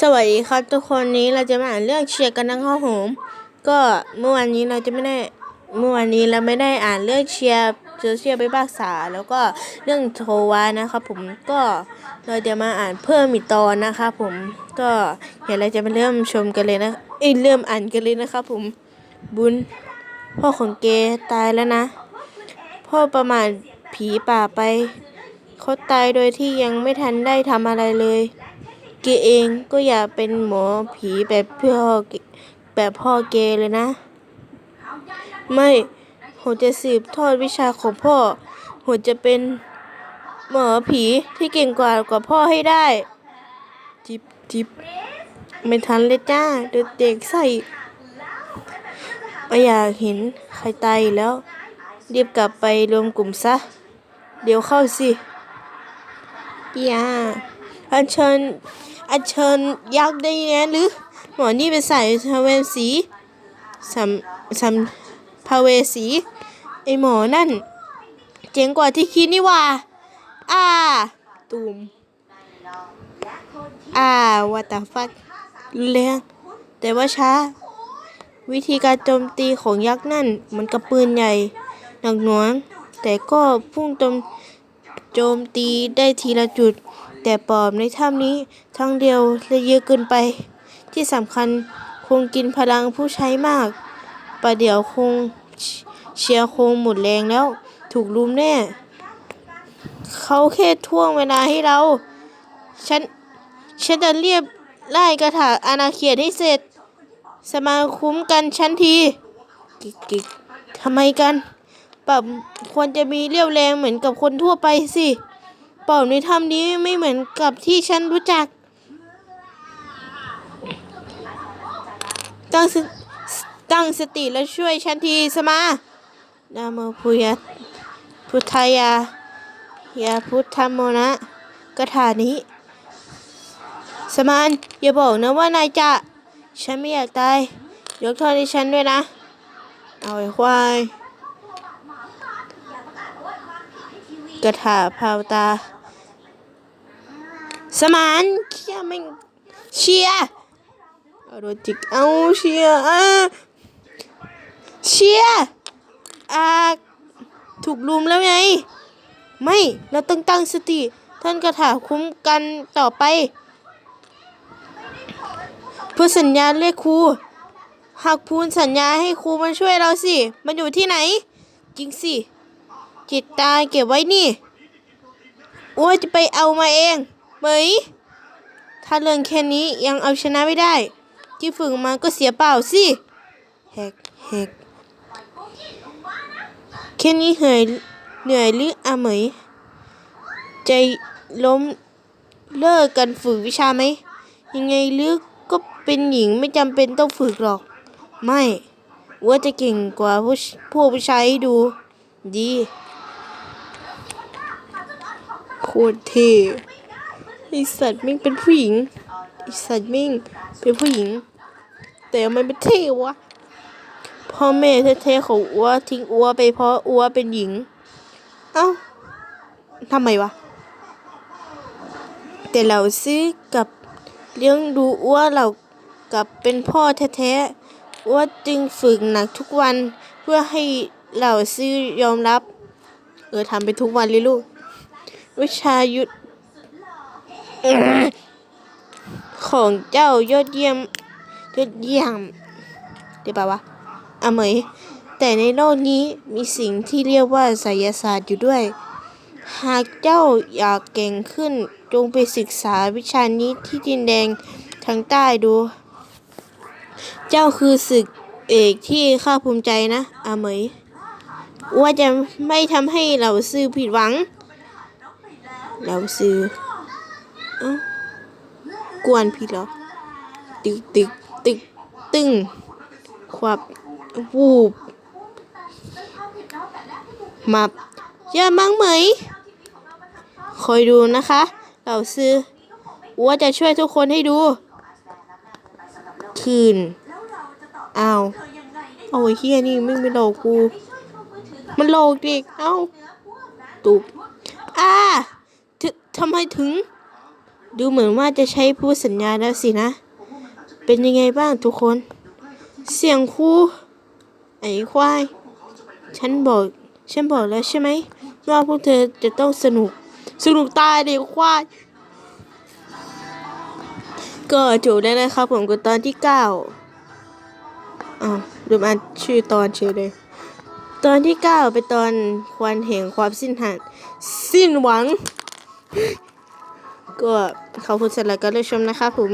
สวัสดีครับทุกคนนี้เราจะมาอ่านเรื่องเชียร์กันนังข้าวหอมก็เมื่อวานนี้เราจะไม่ได้เมื่อวานนี้เราไม่ได้อ่านเรื่องเชียร์โซเชียลไปภาษาแล้วก็เรื่องโทวานะครับผมก็เราจะมาอ่านเพิ่มอีกตอนนะครับผมก็เดี๋ยวเราจะมาเริ่มชมกันเลยนะเอ้ยเริ่มอ่านกันเลยนะครับผมบุญพ่อของเกตายแล้วนะ พ่อประมาทผีป่าไปเขาตายโดยที่ยังไม่ทันได้ทำอะไรเลย เกเองก็อยากเป็นหมอผีแบบพ่อแบบพ่อเกเลยนะ ไม่ผมจะสืบทอดวิชาของพ่อผมจะเป็นหมอผีที่เก่งกว่ากว่าพ่อให้ได้ จิบจิบไม่ทันเลยจ้าเด็กเด็กใส่ไม่อยากเห็นใครตายแล้วรีบกลับไปรวมกลุ่มซะ เดี๋ยวเข้าสิอย่าอัญเชิญ อัญเชิญยักษ์ได้ไงหรือ หมอนี่เป็นสายพาเวสีสัมสัมพาเวสีไอหมอนั่น เจ๋งกว่าที่คิดนี่ว่า อ่า ตูม อ่าวัตฟักแรงแต่ว่าช้า วิธีการโจมตีของยักษ์นั่น มันกับปืนใหญ่หนักหน่วง แต่ก็พุ่งโจมโจมตีได้ทีละจุด แต่ปอบในถ้ำนี้ทั้งเดียวและเยอะเกินไป ที่สำคัญคงกินพลังผู้ใช้มาก ประเดี๋ยวคงเชียร์คงหมดแรงแล้ว ถูกลุมแน่ เขาแค่ท่วงเวลาให้เรา ฉัน ฉันจะเรียบไล่กระถาอาณาเขตให้เสร็จ สมาคุ้มกันฉันทีกิกกิกทำไมกันปรับควรจะมีเรี่ยวแรงเหมือนกับคนทั่วไปสิ เป่าในถ้ำนี้ไม่เหมือนกับที่ฉันรู้จักตั้งสตั้งสติแล้วช่วยฉันทีสมานาโมพุยะพุทธายายาพุทธโมนะกถานี้ สมานอย่าบอกนะว่านายจะ ฉันไม่อยากตาย ยกโทษให้ฉันด้วยนะ เอาไอ้ควาย กระถาพาวตา สมานเชียร์ม่เชียร์โดนจิกเอาเชียร์เชียร์อาถูกลุมแล้วไง ไม่เราต้องตั้งสติ ท่านกระถาคุ้มกันต่อไป เพื่อสัญญาเรียกครูหากพูนสัญญาให้ครูมาช่วยเราสิ มันอยู่ที่ไหน จริงสิ จิตตาเก็บไว้นี่อ้วจะไปเอามาเองเหมยถ้าเรื่องแค่นี้ยังเอาชนะไม่ได้ ที่ฝึกมาก็เสียเปล่าสิแฮกแฮกแค่นี้เหนื่อยเหนื่อยหรืออะเหมย ใจล้มเลิกกันฝึกวิชาไหม ยังไงลึกก็เป็นหญิงไม่จำเป็นต้องฝึกหรอก ไม่ว่าจะเก่งกว่าผู้ชพวกผู้ชายให้ดูดี โคตรเท่ไอสัตว์แม่งเป็นผู้หญิงไอสัตว์แม่งเป็นผู้หญิง แต่มันเป็นเท่วะพ่อแม่แท้ๆของอัวทิ้งอัวไปเพราะอัวเป็นหญิง เอ้าทำไมวะ แต่เราซื้อกับเลี้ยงดูอ้วเรากับเป็นพ่อแท้ๆอ้วจึงฝึกหนักทุกวันเพื่อให้เราซื้อยอมรับ เออทำไปทุกวันเลยลูก วิชายุทธของเจ้ายอดเยี่ยมยอดเยี่ยมเดี๋ยวปะวะอเมยแต่ในโลกนี้มีสิ่งที่เรียกว่าไสยศาสตร์อยู่ด้วย หากเจ้าอยากเก่งขึ้นจงไปศึกษาวิชานี้ที่ดินแดงทางใต้ดู เจ้าคือศึกเอกที่ข้าภูมิใจนะอาเหมย ว่าจะไม่ทำให้เหล่าซื้อผิดหวัง เหล่าซื้อเอ้ากวนผิดเหรอตึกตึกตึกตึงควับวูบมับอย่ามังเหม คอยดูนะคะเหล่าซื้อว่าจะช่วยทุกคนให้ดู คืนเอาไอ้ยเฮียนี่ไม่ไม่หลอกกู มันหลอกเด็กเอ้าตุบอ่า ทำไมถึง ดูเหมือนว่าจะใช้ผู้สัญญาแล้วสินะ เป็นยังไงบ้างทุกคน เสียงครูไอ้ควาย ฉันบอก ฉันบอกแล้วใช่ไหม ว่าพวกเธอจะต้องสนุก สนุกตายเด็กควาย ก็จบแล้วนะครับผมกับตอนที่เก้าอ้าวลืมอ่านชื่อตอนเฉยเลย ตอนที่เก้าเป็นตอนควันแห่งความสิ้นหันสิ้นหวัง ก็ขอบคุณสำหรับการรับชมนะครับผม